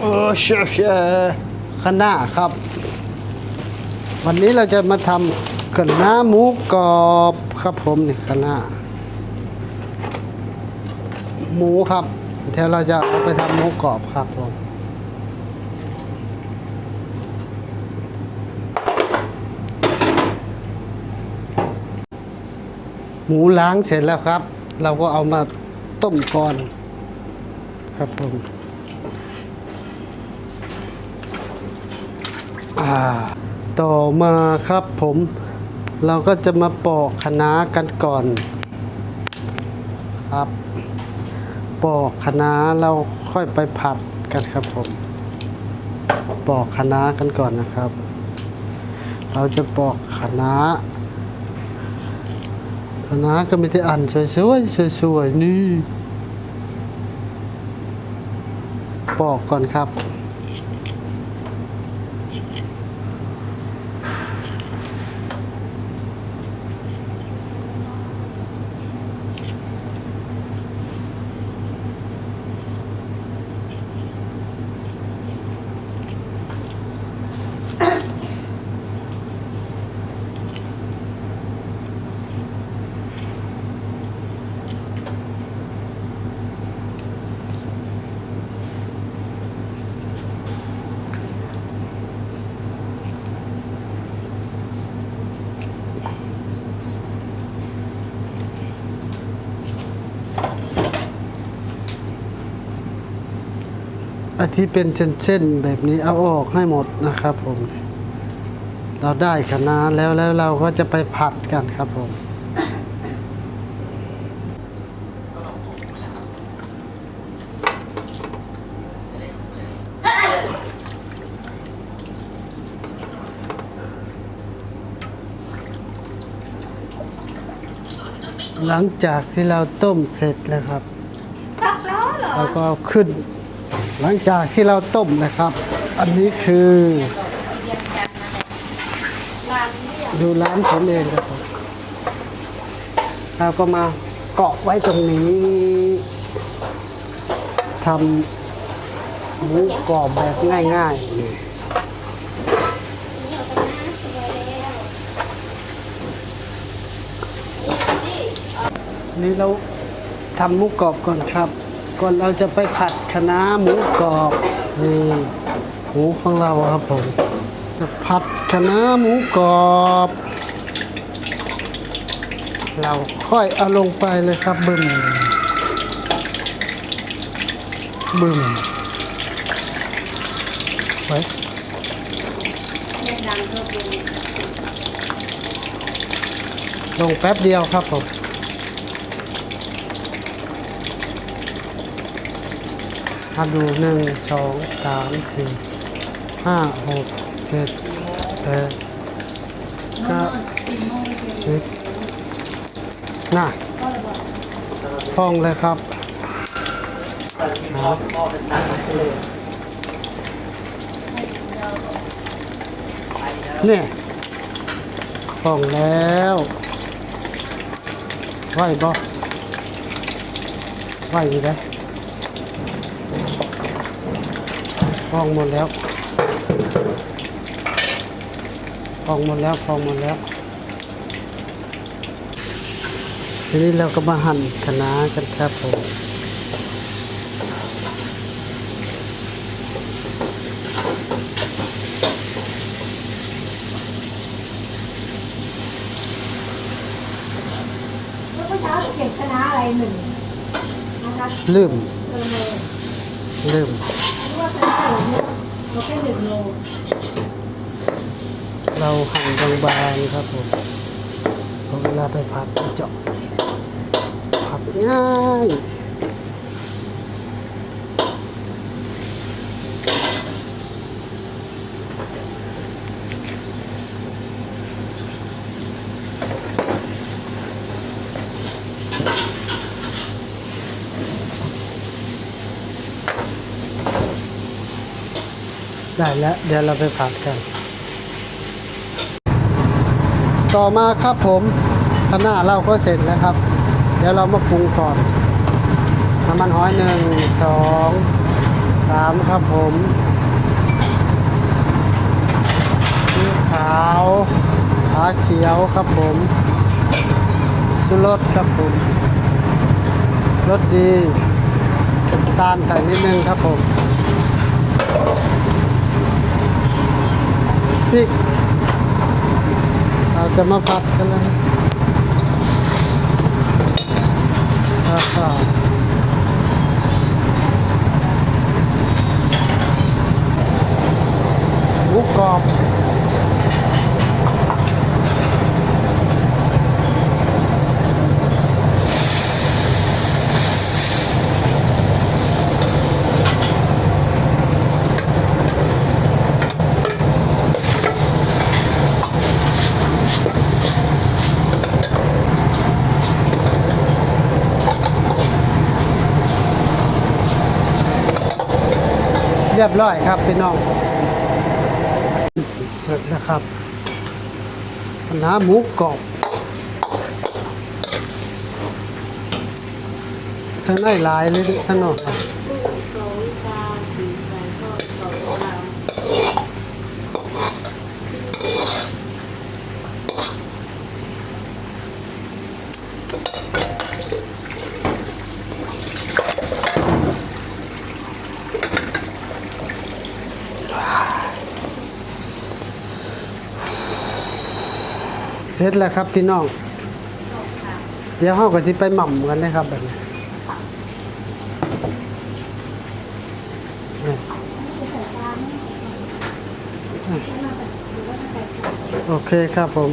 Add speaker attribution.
Speaker 1: เออเชฟเชฟคณะครับ วันนี้เราจะมาทำคณะหมูกรอบครับผมนี่คณะหมูครับเดี๋ยวเราจะเอาไปทำหมูกรอบครับผมหมูล้างเสร็จแล้วครับ เราก็เอามาต้มก่อน ครับผม อ่า ต่อมาครับผมเราก็จะมาปอกคะน้ากันก่อน ครับ ปอกคะน้าเราค่อยไปผัดกันครับผม ปอกคะน้ากันก่อนนะครับ เราจะปอกคะน้าคะน้าก็มีแต่อันสวยๆสวยๆนี่ ปอกก่อนครับ อาที่เป็นเส้นๆแบบนี้เอาออกให้หมดนะครับผม เราได้คะน้าแล้วแล้วเราก็จะไปผัดกันครับผมหลังจากที่เราต้มเสร็จแล้วครับ
Speaker 2: ตักแล้วเหรอ
Speaker 1: แล้วก็เอาขึ้น หลังจากที่เราต้มนะครับ อันนี้คือ ดูร้านผมเองครับเราก็มาเกาะไว้ตรงนี้ทำหมูกรอบแบบง่ายๆนี่
Speaker 2: เดี๋ยวกันนะสวยแล้วนี่นี่
Speaker 1: นี่เราทำหมูกรอบก่อนครับ ก่อนเราจะไปผัดคะน้าหมูกรอบนี่หมูของเราครับผมจะผัดคะน้าหมูกรอบ เราค่อยเอาลงไปเลยครับบึมบึมไว้
Speaker 2: ม่ดังก็เป็น
Speaker 1: ลงแป๊บเดียวครับผม มาดูหนึ่งสองสามสี่ห้าหกเจ็ดแปดเก้าสิบน่ะพองเลยครับครับเนี่ยพองแล้วไหวบ่ไหวอยู่ได้ อพองหมดแล้วพองหมดแล้วพองหมดแล้ว ทีนี้เราก็มาหั่นคะน้ากันครับผม
Speaker 2: เมื่อเช้าเก็บคณะอะไรหนึ่งนะคะ
Speaker 1: ลืม
Speaker 2: เออเลย
Speaker 1: ลืม
Speaker 2: เราแค่หนึ่งโล
Speaker 1: เราหั่นบางๆครับผมพอเวลาไปผัดเจาะผัดง่าย ได้แล้ว เดี๋ยวเราไปผัดกัน ต่อมาครับผมคณะเราก็เสร็จแล้วครับ เดี๋ยวเรามาปรุงก่อนน้ำมันหอยหนึ่งสองสามครับผมสีขาวขาเขียวครับผมสุรสครับผมรสดีตาลใส่นิดนึงครับผม ริก เราจะมาผัดกันแล้วครับก็หมูกรอบ เรียบร้อยครับพี่น้องเสร็จนะครับน้ำหมูกรอบทั้งในหลายเลยทั้งนอกครับ
Speaker 2: สองจานสี่จานก็สองจาน
Speaker 1: เสร็จแล้วครับพี่น้อง เดี๋ยวเราก็สิไปหม่ำกันนะครับแบบนี้โอเคครับผม